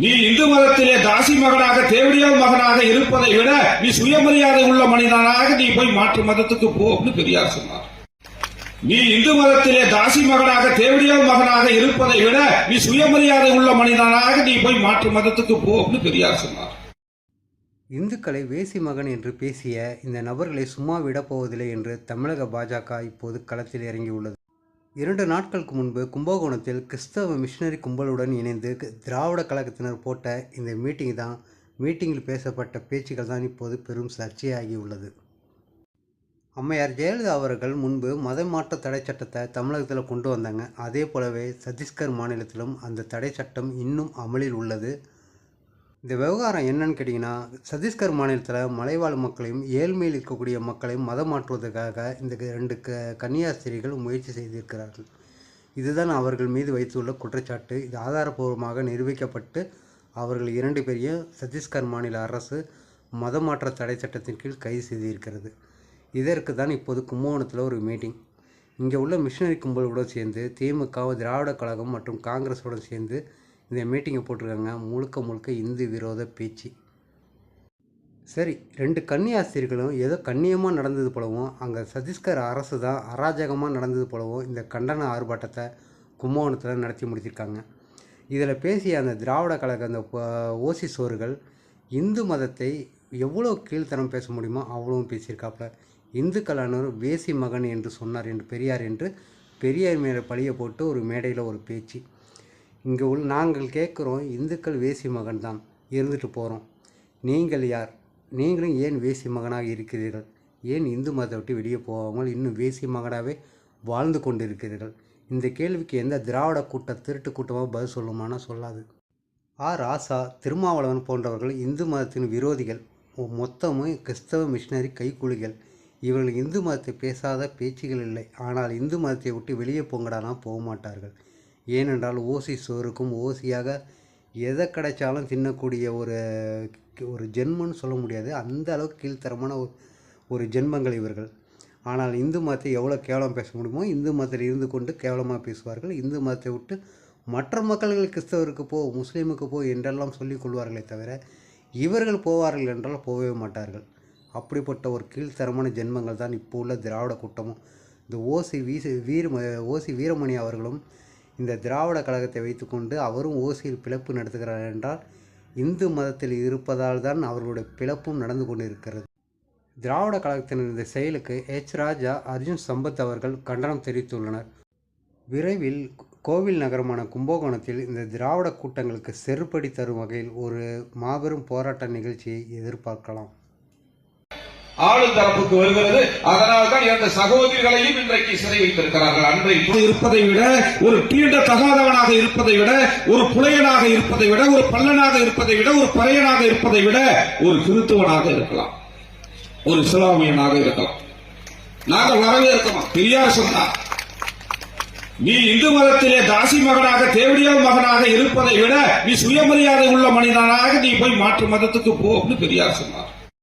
நீ இந்து மதத்திலே தாசி மகனாக தேவடியால் மகனாக இருப்பதை விட நீ சுயமரியாதை உள்ள மனிதனாக நீ போய் மாற்று மதத்துக்கு போ அப்படின்னு பெரியார் சொன்னார். நீ இந்து மதத்திலே தாசி மகனாக தேவடியால் மகனாக இருப்பதை விட நீ சுயமரியாதை உள்ள மனிதனாக நீ போய் மாற்று மதத்துக்கு போ அப்படின்னு பெரியார் சொன்னார். இந்துக்களை வேசி மகன் என்று பேசிய இந்த நபர்களை சும்மா விடப்போவதில்லை என்று தமிழக பாஜக இப்போது களத்தில் இறங்கியுள்ளது. இரண்டு நாட்களுக்கு முன்பு கும்பகோணத்தில் கிறிஸ்தவ மிஷினரி கும்பலுடன் இணைந்து திராவிட கழகத்தினர் போட்ட இந்த மீட்டிங் தான் மீட்டிங்கில் பேசப்பட்ட பேச்சுக்கள் தான் இப்போது பெரும் சர்ச்சையாகியுள்ளது. அம்மையார் ஜெயலலிதா அவர்கள் முன்பு மத மாற்ற தடை சட்டத்தை தமிழகத்தில் கொண்டு வந்தாங்க. அதே போலவே சத்தீஸ்கர் மாநிலத்திலும் அந்த தடை சட்டம் இன்னும் அமலில் உள்ளது. இந்த விவகாரம் என்னன்னு கேட்டிங்கன்னா சத்தீஸ்கர் மாநிலத்தில் மலைவாழ் மக்களையும் ஏழ்மையில் இருக்கக்கூடிய மக்களையும் மதம் மாற்றுவதற்காக இந்த ரெண்டு க கன்னியாஸ்திரிகள் முயற்சி செய்திருக்கிறார்கள். இதுதான் அவர்கள் மீது வைத்துள்ள குற்றச்சாட்டு. இது ஆதாரபூர்வமாக நிரூபிக்கப்பட்டு அவர்கள் இரண்டு பேரையும் சத்தீஸ்கர் மாநில அரசு மதமாற்ற தடை சட்டத்தின் கீழ் கைது செய்திருக்கிறது. இதற்கு தான் இப்போது கும்பகோணத்தில் ஒரு மீட்டிங் இங்கே உள்ள மிஷினரி கும்பலுடன் சேர்ந்து திமுக திராவிட கழகம் மற்றும் காங்கிரஸுடன் சேர்ந்து இந்த மீட்டிங்கை போட்டிருக்காங்க. முழுக்க முழுக்க இந்து விரோத பேச்சு. சரி ரெண்டு கன்னியாஸ்திரிகளும் ஏதோ கண்ணியமாக நடந்தது போலவும் அங்கே சத்தீஸ்கர் அரசு தான் அராஜகமாக நடந்தது போலவும் இந்த கண்டன ஆர்ப்பாட்டத்தை கும்பகோணத்தில் நடத்தி முடிச்சிருக்காங்க. இதில் பேசிய அந்த திராவிட கழக அந்த ஓசி சோறுகள் இந்து மதத்தை எவ்வளோ கீழ்த்தனம் பேச முடியுமோ அவ்வளவும் பேசியிருக்காப்புல. இந்துக்களானவர் வேசி மகன் என்று சொன்னார் என்று பெரியார் என்று பெரியார் மேலே பழிய போட்டு ஒரு மேடையில் ஒரு பேச்சு. இங்கே உள்ள நாங்கள் கேட்குறோம் இந்துக்கள் வேசி மகன் தான் இருந்துட்டு போகிறோம் நீங்கள் யார்? நீங்களும் ஏன் வேசி மகனாக இருக்கிறீர்கள்? ஏன் இந்து மதத்தை விட்டு வெளியே போகாமல் இன்னும் வேசி மகனாகவே வாழ்ந்து கொண்டிருக்கிறீர்கள்? இந்த கேள்விக்கு எந்த திராவிட கூட்ட திருட்டு கூட்டமாக பதில் சொல்லுமானா சொல்லாது. ஆ ராசா திருமாவளவன் போன்றவர்கள் இந்து மதத்தின் விரோதிகள். மொத்தமும் கிறிஸ்தவ மிஷினரி கைக்கூலிகள். இவர்கள் இந்து மதத்தை பேசாத பேச்சுகள் இல்லை. ஆனால் இந்து மதத்தை விட்டு வெளியே போங்கடானா போக மாட்டார்கள் ஏனென்றால் ஓசி சோறுக்கும் ஓசியாக எதை கிடைச்சாலும் தின்னக்கூடிய ஒரு ஒரு ஜென்மன்னு சொல்ல முடியாது. அந்த அளவுக்கு கீழ்த்தரமான ஒரு ஒரு ஜென்மங்கள் இவர்கள். ஆனால் இந்து மதத்தை எவ்வளோ கேவலம் பேச முடியுமோ இந்து மதத்தில் இருந்து கொண்டு கேவலமாக பேசுவார்கள். இந்து மதத்தை விட்டு மற்ற மக்கள்கள் கிறிஸ்தவருக்கு போ முஸ்லீமுக்கு போ என்றெல்லாம் சொல்லிக் கொள்வார்களே தவிர இவர்கள் போவார்கள் என்றால் போகவே மாட்டார்கள். அப்படிப்பட்ட ஒரு கீழ்த்தரமான ஜென்மங்கள் தான் இப்போ உள்ள திராவிட கூட்டமும். இந்த ஓசி வீசி வீர ஓசி வீரமணி அவர்களும் இந்த திராவிட கழகத்தை வைத்துக்கொண்டு அவரும் ஓசியில் பிளப்பு நடத்துகிறார் என்றால் இந்து மதத்தில் இருப்பதால் தான் அவர்களுடைய பிளப்பும் நடந்து கொண்டிருக்கிறது. திராவிட கழகத்தினர் இந்த செயலுக்கு எச். ராஜா அர்ஜுன் சம்பத் அவர்கள் கண்டனம் தெரிவித்துள்ளனர். விரைவில் கோவில் நகரமான கும்பகோணத்தில் இந்த திராவிட கூட்டங்களுக்கு செருப்படி தரும் வகையில் ஒரு மாபெரும் போராட்ட நிகழ்ச்சியை எதிர்பார்க்கலாம். ஆளும் தரப்புக்கு வருகிறது. அதனால் தான் இரண்டு சகோதரிகளையும் இன்றைக்கு சிறை வைத்திருக்கிறார்கள். அன்றைக்கு இருப்பதை விட ஒரு தீண்ட தகாதவனாக இருப்பதை விட ஒரு புலையனாக இருப்பதை விட ஒரு பல்லனாக இருப்பதை விட ஒரு பறையனாக இருப்பதை விட ஒரு கிறித்துவனாக இருக்கலாம். ஒரு இஸ்லாமியனாக இருக்கலாம். நாங்கள் வரவேற்கிறோம். பெரியார் சொன்னார் நீ இந்து மதத்திலே தாசி மகனாக தேவடியால் மகனாக இருப்பதை விட நீ சுயமரியாதை உள்ள மனிதனாக நீ போய் மாற்று மதத்துக்கு போ அப்படின்னு பெரியார் சொன்னார்.